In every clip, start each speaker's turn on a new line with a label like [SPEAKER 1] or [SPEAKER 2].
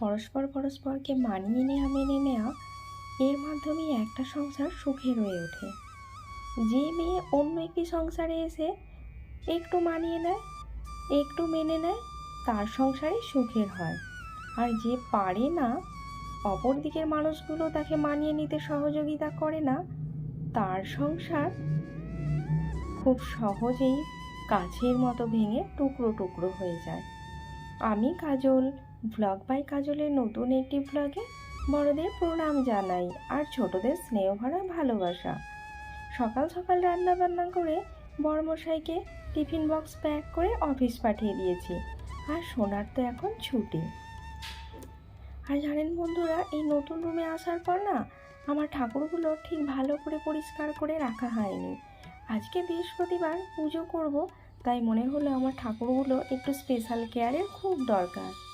[SPEAKER 1] পরস্পর পরস্পরকে মানিয়ে নেওয়া মেনে নেওয়া এর মাধ্যমেই একটা সংসার সুখে রয়ে ওঠে। যে মেয়ে অন্য একটি সংসারে এসে একটু মানিয়ে নেয়, একটু মেনে নেয়, তার সংসারে সুখের হয়। আর যে পারে না অপর দিকের মানুষগুলো তাকে মানিয়ে নিতে সহযোগিতা করে না, তার সংসার খুব সহজেই কাছের মতো ভেঙে টুকরো টুকরো হয়ে যায়। আমি কাজল ব্লগ বাই কাজলের নতুন একটি ব্লগে বড়দের প্রণাম জানাই আর ছোটদের স্নেহ ভরা ভালোবাসা। সকাল সকাল রান্না বান্না করে বড়মশাইকে টিফিন বক্স প্যাক করে অফিস পাঠিয়ে দিয়েছি আর সোনার তো এখন ছুটি। আর জানেন বন্ধুরা, এই নতুন রুমে আসার পর না আমার ঠাকুরগুলো ঠিক ভালো করে পরিষ্কার করে রাখা হয়নি। আজকে বৃহস্পতিবার পুজো করব, তাই মনে হলো আমার ঠাকুরগুলো একটু স্পেশাল কেয়ারের খুব দরকার।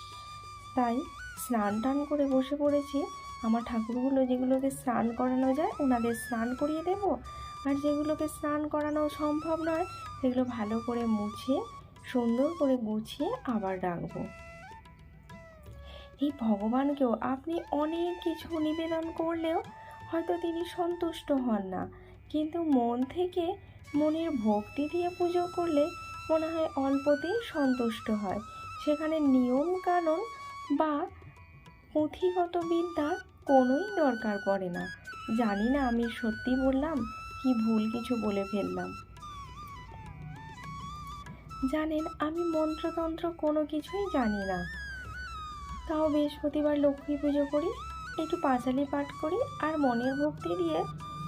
[SPEAKER 1] তাই স্নান টান করে বসে পড়েছি। আমার ঠাকুরগুলো যেগুলোকে স্নান করানো যায় ওনাদের স্নান করিয়ে দেব। আর যেগুলোকে স্নান করানো সম্ভব নয়, সেগুলো ভালো করে মুছে, সুন্দর করে গুছিয়ে আবার রাখব। এই ভগবানকেও আপনি অনেক কিছু নিবেদন করলেও হয়তো তিনি সন্তুষ্ট হন না। কিন্তু মন থেকে মনের ভক্তি দিয়ে পুজো করলে মনে হয় অল্পতেই সন্তুষ্ট হয়। সেখানে নিয়ম কানুন বা পুঁথিগত বিদ্যার কোনোই দরকার পড়ে না। জানি না আমি সত্যি বললাম কি ভুল কিছু বলে ফেললাম। জানেন, আমি মন্ত্রতন্ত্র কোনো কিছুই জানি না। তাও বৃহস্পতিবার লক্ষ্মী পুজো করি, একটু পাঁচালি পাঠ করি আর মনের ভক্তি দিয়ে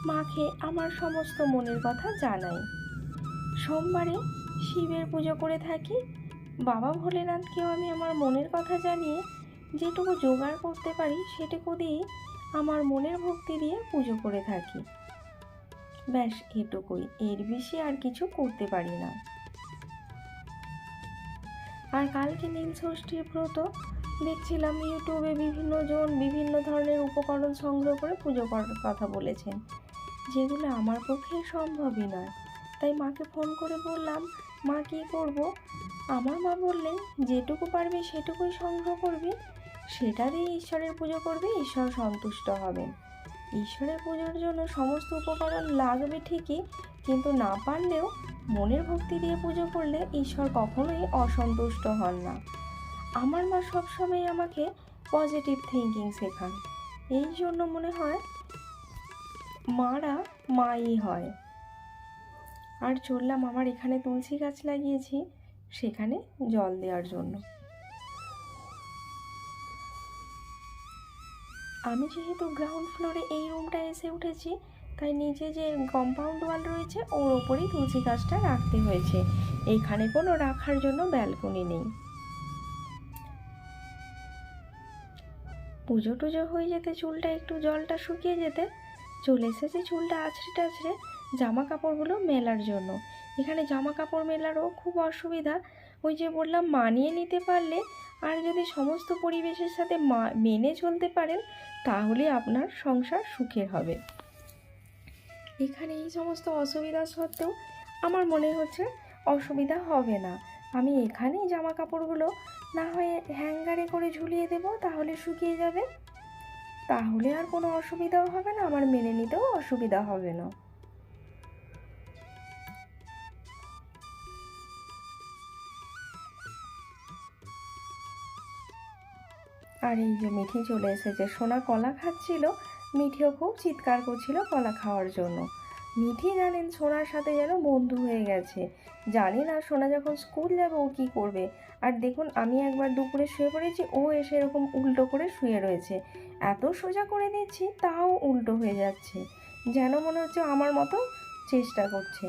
[SPEAKER 1] মাকে আমার সমস্ত মনের কথা জানাই। সোমবারে শিবের পুজো করে থাকি বাবা ভোলেনাথকেও আমি আমার মনের কথা জানিয়ে যেটুকু জোগাড় করতে পারি, সেটুকু দিয়েই আমার মনের ভক্তি দিয়ে পুজো করে থাকি। ব্যাস, এটুকুই। এর বেশি আর কিছু করতে পারি না। আর কালকে নীল ষষ্ঠীর ব্রত, দেখছিলাম ইউটিউবে বিভিন্ন জন বিভিন্ন ধরনের উপকরণ সংগ্রহ করে পুজো করার কথা বলেছেন, যেগুলো আমার পক্ষে সম্ভবই নয়। তাই মাকে ফোন করে বললাম, মা, কী করব? আমার মা বললেন, যেটুকু পারবি সেটুকুই সংগ্রহ করবি। সেটা দিয়ে ঈশ্বরের পুজো করবে, ঈশ্বর সন্তুষ্ট হবেন ঈশ্বরের পুজোর জন্য সমস্ত উপকরণ লাগবে ঠিকই, কিন্তু না পারলেও মনের ভক্তি দিয়ে পুজো করলে ঈশ্বর কখনোই অসন্তুষ্ট হন না। আমার মা সবসময় আমাকে পজিটিভ থিঙ্কিং শেখান। এই জন্য মনে হয়, মারা মাই হয়। আর চললাম আমার এখানে তুলসী গাছ লাগিয়েছি, সেখানে জল দেওয়ার জন্য। আমি যেহেতু গ্রাউন্ড ফ্লোরে এই রুমটা এসে উঠেছি, তাই নিচে যে কম্পাউন্ড ওয়াল রয়েছে, ওর ওপরেই তুলসী গাছটা রাখতে হয়েছে। এইখানে কোনো রাখার জন্য ব্যালকনি নেই। পুজো টুজো হয়ে যেতে চুলটা একটু জলটা শুকিয়ে যেতে, চলে এসেছে চুলটা আছড়ে টাছড়ে জামা কাপড়গুলো মেলার জন্য। এখানে জামা কাপড় মেলারও খুব অসুবিধা। ওই যে বললাম, মানিয়ে নিতে পারলে আর যদি সমস্ত পরিবেশের সাথে মেনে চলতে পারেন, তাহলে আপনার সংসার সুখের হবে। এখানে এই সমস্ত অসুবিধা সত্ত্বেও আমার মনে হচ্ছে অসুবিধা হবে না। আমি এখানেই জামা কাপড়গুলো না হয় হ্যাঙ্গারে করে ঝুলিয়ে দেবো, তাহলে শুকিয়ে যাবে। তাহলে আর কোনো অসুবিধাও হবে না, আমার মেনে নিতেও অসুবিধা হবে না। আর এই যে মিঠি চলে এসেছে, সোনা কলা খাচ্ছিল, মিঠিও খুব চিৎকার করছিল কলা খাওয়ার জন্য। মিঠি জানেন সোনার সাথে যেন বন্ধু হয়ে গেছে। জানি না সোনা যখন স্কুল যাবে ও কী করবে। আর দেখুন, আমি একবার দুপুরে শুয়ে পড়েছি, ও এসে এরকম উল্টো করে শুয়ে রয়েছে। এত সোজা করে দিচ্ছি তাও উল্টো হয়ে যাচ্ছে। যেন মনে হচ্ছে আমার মতো চেষ্টা করছে।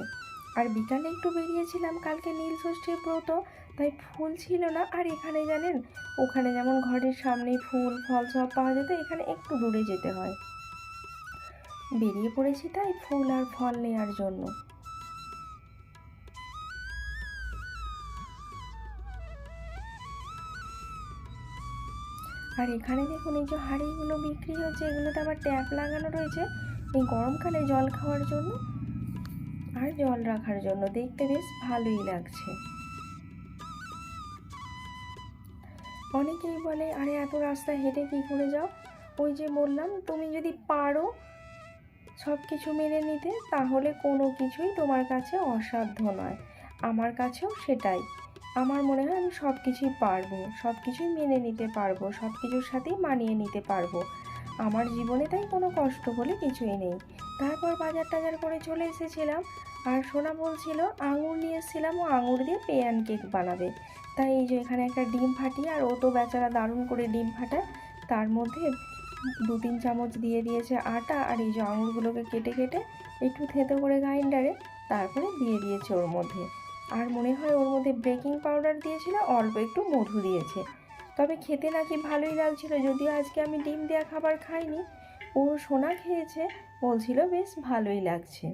[SPEAKER 1] আর বিকালে একটু বেরিয়েছিলাম, কালকে নীল ষষ্ঠীর ব্রত তাই ফুল ছিল না। আর এখানে জানেন, ওখানে যেমন ঘরের সামনেই ফুল, ফল সব পাওয়া যেত, এখানে একটু দূরে যেতে হয়। বেরিয়ে পড়েছি তাই ফুল আর ফল নেওয়ার জন্য। আর এখানে দেখুন, এই যে হাঁড়িগুলো বিক্রি হচ্ছে, এগুলোতে আবার ট্যাপ লাগানো রয়েছে। এই গরমকালে জল খাওয়ার জন্য আর জল রাখার জন্য। দেখতে বেশ ভালোই লাগছে। অনেকেই বলে, আরে, এত রাস্তা হেঁটে কী করে যাও? ওই যে বললাম, তুমি যদি পারো সব কিছু মেনে নিতে, তাহলে কোনো কিছুই তোমার কাছে অসাধ্য নয়। আমার কাছেও সেটাই। আমার মনে হয় আমি সব কিছুই পারব সব কিছুই মেনে নিতে পারব সব কিছুর সাথেই মানিয়ে নিতে পারব। আমার জীবনে তাই কোনো কষ্ট বলে কিছুই নেই। তারপর বাজার টাজার করে চলে এসেছিলাম। আর সোনা বলছিল, আঙুর নিয়ে এসেছিলাম ও আঙুর দিয়ে পেয়ান কেক বানাবে। তাই এই যে এখানে একটা ডিম ফাটিয়ে, আর ও তো বেচারা দারুণ করে ডিম ফাটায়, তার মধ্যে দু তিন চামচ দিয়ে দিয়েছে আটা, আর এই যে আঙুরগুলোকে কেটে কেটে একটু থেতো করে গ্রাইন্ডারে তারপরে দিয়ে দিয়েছে ওর মধ্যে। আর মনে হয় ওর মধ্যে বেকিং পাউডার দিয়েছিল, অল্প একটু মধু দিয়েছে। তবে খেতে নাকি ভালোই লাগছিল, যদিও আজকে আমি ডিম দেওয়া খাবার খাইনি। ও সোনা খেয়েছে, বলছিল বেশ ভালোই লাগছে।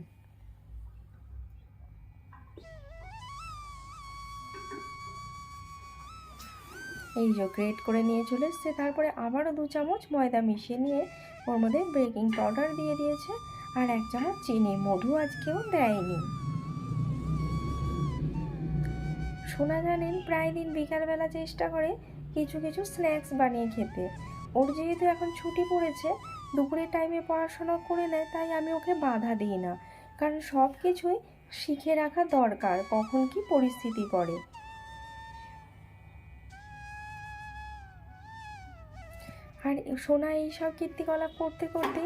[SPEAKER 1] এই যে গ্রেট করে নিয়ে চলে এসছে। তারপরে আবারও দু চামচ ময়দা মিশিয়ে নিয়ে ওর মধ্যে বেকিং পাউডার দিয়ে দিয়েছে। আর এক চামচ চিনি। মধু আজকেও দেয়নি। শোনা জানেন, প্রায় দিন বিকালবেলা চেষ্টা করে কিছু কিছু স্ন্যাক্স বানিয়ে খেতে। ওর যেহেতু এখন ছুটি পড়েছে, দুপুরের টাইমে পড়াশোনা করে নেয়, তাই আমি ওকে বাধা দিই না। কারণ সব কিছুই শিখে রাখা দরকার, কখন কি পরিস্থিতি পড়ে। আর সোনা এইসব কীর্তিকলাপ করতে করতে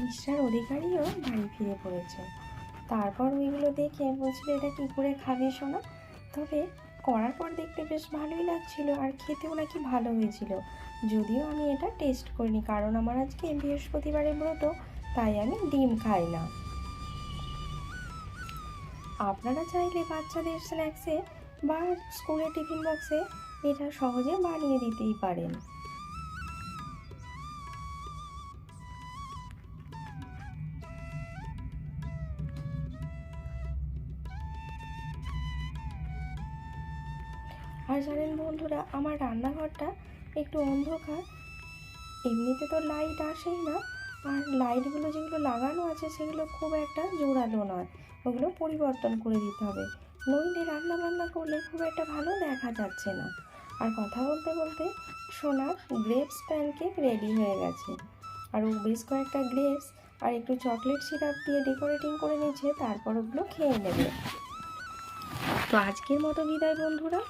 [SPEAKER 1] মিস্টার অধিকারীও বাড়ি ফিরে পড়েছে। তারপর ওইগুলো দেখে বলছিল, এটা কী করে খাবে সোনা? তবে করার পর দেখতে বেশ ভালোই লাগছিল আর খেতেও নাকি ভালো হয়েছিল। যদিও আমি এটা টেস্ট করিনি, কারণ আমার আজকে বৃহস্পতিবারের ব্রত, তাই আমি ডিম খাই না। আপনারা চাইলে বাচ্চাদের স্ন্যাক্সে বা স্কুলের টিফিন বক্সে এটা সহজে বানিয়ে দিতেই পারেন। আর জানেন বন্ধুরা, আমার রান্নাঘরটা একটু অন্ধকার। এমনিতে তো লাইট আসেই না, আর লাইটগুলো যেগুলো লাগানো আছে সেগুলো খুব একটা জোরালো নয়। ওগুলো পরিবর্তন করে দিতে হবে। নইলে রান্না বান্না করলে খুব একটা ভালো দেখা যাচ্ছে না। আর কথা বলতে বলতে সোনার গ্রেপস প্যানকেক রেডি হয়ে গেছে। আর ও বেশ কয়েকটা গ্রেপস আর একটু চকলেট সিরাপ দিয়ে ডেকোরেটিং করে নিয়েছে, তারপর ওগুলো খেয়ে নেবে। তো আজকের মতো বিদায় বন্ধুরা।